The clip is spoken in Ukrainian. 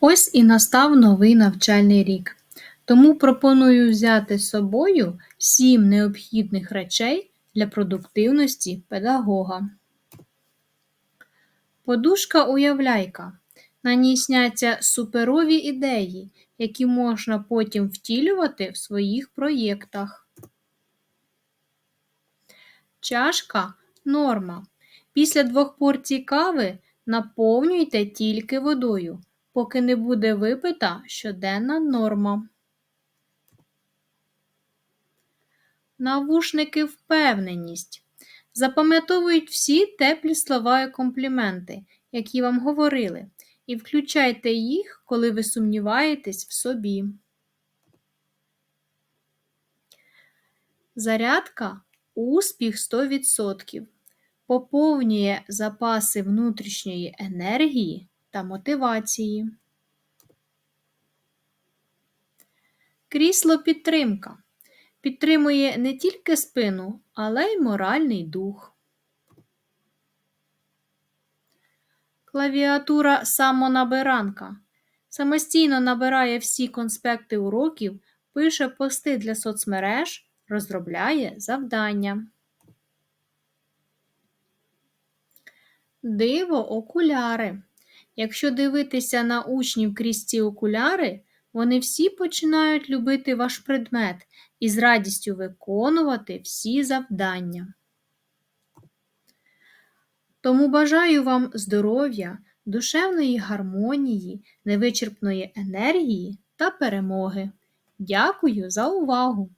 Ось і настав новий навчальний рік. Тому пропоную взяти з собою сім необхідних речей для продуктивності педагога. Подушка уявляйка. На ній сняться суперові ідеї, які можна потім втілювати в своїх проєктах. Чашка норма. Після двох порцій кави наповнюйте тільки водою, поки не буде випита щоденна норма. Навушники впевненість. Запам'ятовують всі теплі слова і компліменти, які вам говорили, і включайте їх, коли ви сумніваєтесь в собі. Зарядка успіх 100%. Поповнює запаси внутрішньої енергії та мотивації. Крісло підтримка. Підтримує не тільки спину, але й моральний дух. Клавіатура самонабиранка. Самостійно набирає всі конспекти уроків, пише пости для соцмереж, розробляє завдання. Диво окуляри. Якщо дивитися на учнів крізь ці окуляри, вони всі починають любити ваш предмет і з радістю виконувати всі завдання. Тому бажаю вам здоров'я, душевної гармонії, невичерпної енергії та перемоги. Дякую за увагу!